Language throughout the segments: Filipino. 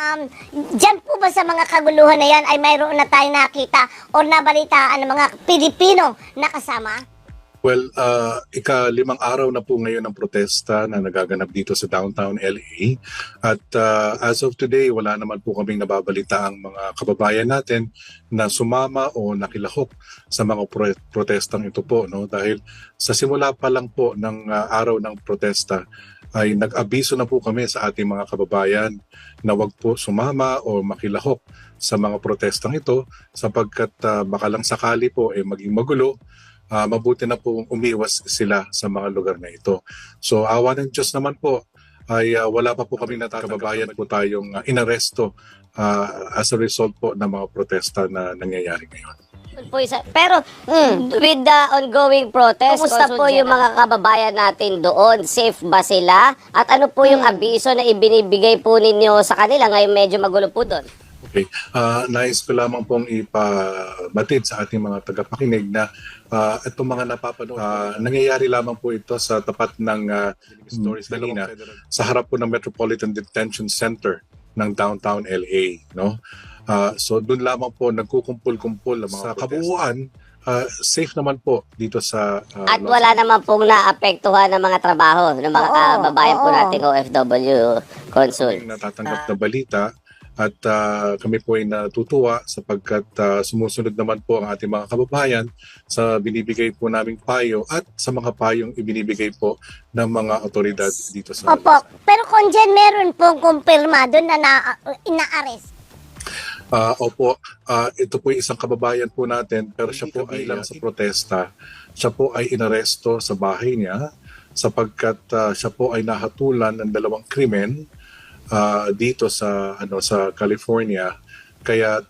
Um, Diyan po ba sa mga kaguluhan na yan ay mayroon na tayong nakita o nabalitaan ng mga Pilipino na kasama? Well, uh, ika-limang araw na po ngayon ang protesta na nagaganap dito sa downtown LA. At uh, as of today, wala naman po kaming nababalita ang mga kababayan natin na sumama o nakilahok sa mga pro- protestang ito po. No? Dahil sa simula pa lang po ng uh, araw ng protesta, ay nag-abiso na po kami sa ating mga kababayan na wag po sumama o makilahok sa mga protestang ito sapagkat uh, baka lang sakali po eh, maging magulo ah, mabuti na po umiwas sila sa mga lugar na ito. So awa ng Diyos naman po ay ah, wala pa po kami natakababayan po tayong ah, inaresto ah, as a result po ng mga protesta na nangyayari ngayon. Po isa. Pero with the ongoing protest, kumusta po yung mga kababayan natin doon? Safe ba sila? At ano po yung abiso na ibinibigay po ninyo sa kanila ngayon medyo magulo po doon? Okay. Ah, nais ko lamang pong ipabatid sa ating mga tagapakinig na ah, itong mga napapanood, ah, nangyayari lamang po ito sa tapat ng uh, stories kanina sa harap po ng Metropolitan Detention Center ng downtown LA, no? Ah, so doon lamang po nagkukumpul-kumpul ang mga sa kabuuan ah, safe naman po dito sa ah, At Los wala naman pong naapektuhan ng mga trabaho ng mga Oo, kababayan po oo. nating OFW consul. aming natatanggap na balita at ah, kami po ay natutuwa sapagkat ah, sumusunod naman po ang ating mga kababayan sa binibigay po naming payo at sa mga payong ibinibigay po ng mga otoridad dito sa Opo. Pero kung dyan meron pong kumpirmado na, na ina-arrest. Ah, opo, ah, ito po yung isang kababayan po natin pero siya po ay lang sa protesta. Siya po ay inaresto sa bahay niya sapagkat ah, siya po ay nahatulan ng dalawang krimen ah, dito sa ano sa California. Kaya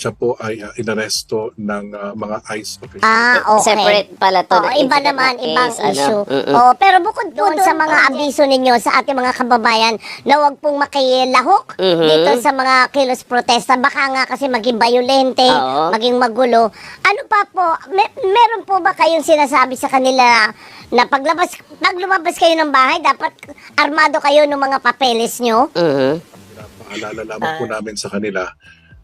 siya po ay ah, inaresto ng ah, mga ICE officials. Ah, okay. Separate pala to. Oo, iba naman, na ibang case, ano? issue. Mm-mm. Oo, pero bukod doon sa mga abiso ninyo sa ating mga kababayan na wag pong makilahok Mhm. dito sa mga kilos protesta, baka nga kasi maging violente, Oo. maging magulo. Ano pa po, me- meron po ba kayong sinasabi sa kanila na paglabas, pag lumabas kayo ng bahay, dapat armado kayo ng mga papeles nyo? Mhm. Paalala lamang po namin sa kanila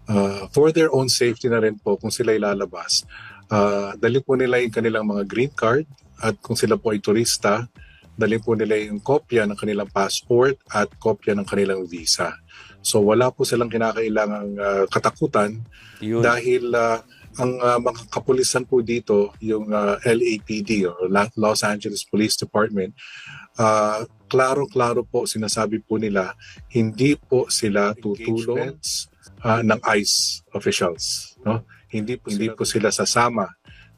uh, for their own safety na rin po kung sila ilalabas. Uh, dali po nila yung kanilang mga green card at kung sila po ay turista, dali po nila yung kopya ng kanilang passport at kopya ng kanilang visa. So wala po silang kinakailangang uh, katakutan Yun. dahil uh, ang uh, mga kapulisan po dito, yung uh, LAPD or Los Angeles Police Department, uh, klaro-klaro po sinasabi po nila, hindi po sila tutulong uh, ng ICE officials. No? Hindi, po, hindi po sila sasama.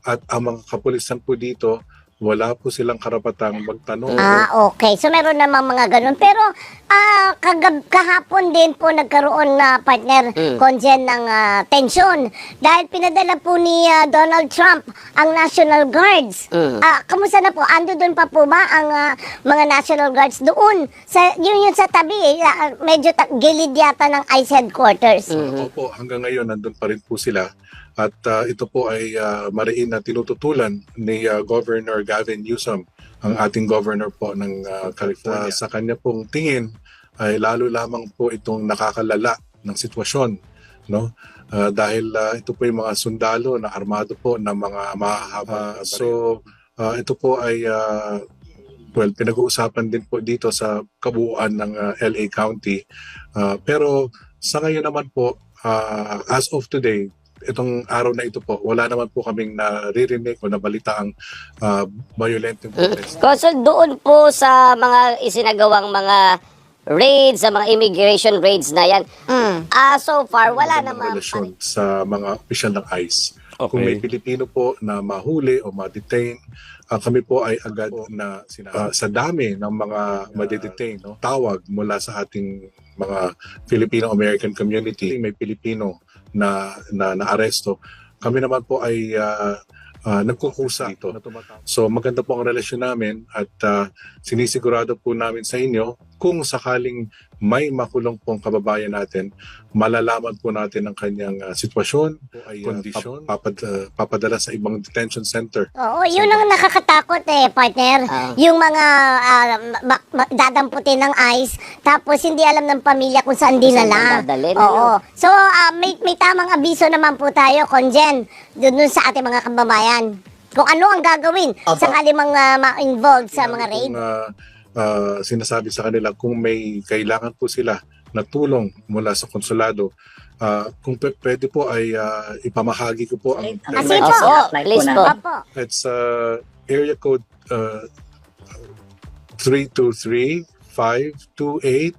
At ang mga kapulisan po dito, wala po silang karapatang magtanong. Ah, okay. So meron namang mga ganun. Pero ah kagab kahapon din po nagkaroon na partner Mm. konjen ng ah, tensyon dahil pinadala po ni ah, Donald Trump ang National Guards. Mm. Ah, kamusta na po? Ando doon pa po ba ang ah, mga National Guards doon? Sa yun yun sa tabi, eh, ah, medyo ta- gilid yata ng ICE headquarters. Mhm. Opo, hanggang ngayon nandun pa rin po sila. At ah, ito po ay ah, mariin na tinututulan ni ah, Governor Gavin Newsom, ang ating governor po ng ah, California. sa kanya pong tingin ay lalo lamang po itong nakakalala ng sitwasyon. No? Ah, dahil ah, ito po yung mga sundalo na armado po ng mga mahahaba. so ah, ito po ay ah, well, pinag-uusapan din po dito sa kabuuan ng ah, LA County. Ah, pero sa ngayon naman po, ah, as of today, itong araw na ito po, wala naman po kaming naririnig o nabalita ang uh, violenteng protest. Consul, doon po sa mga isinagawang mga raids, sa mga immigration raids na yan, Mm. ah so far, wala Magandang namang relasyon sa mga opisyal ng ICE. Kung may Okay. Pilipino po na mahuli o ma-detain, ah, kami po ay agad na ah, sa dami ng mga ma-detain, no, tawag mula sa ating mga Filipino-American community, may Pilipino na na naaresto. Kami naman po ay ah, ah, nagkukusa dito. So maganda po ang relasyon namin at ah, sinisigurado po namin sa inyo kung sakaling may makulong pong kababayan natin, malalaman po natin ang kanyang ah, sitwasyon, ay, kondisyon, papad- ah, papadala sa ibang detention center. Oo, yun ang nakakatakot eh, partner. Ah. Yung mga ah, ma- ma- dadamputin ng ice, tapos hindi alam ng pamilya kung saan dinala. Oo. So, ah, may, may tamang abiso naman po tayo, Konjen, dun, dun sa ating mga kababayan. Kung ano ang gagawin Opo. sakali mga ma-involved sa mga Kung, raid. Ah, sinasabi sa kanila kung may kailangan po sila na tulong mula sa konsulado, ah, kung pe- pwede po ay ah, ipamahagi ko po ang sige po. Please po. It's uh, area code uh, 323-528-1528.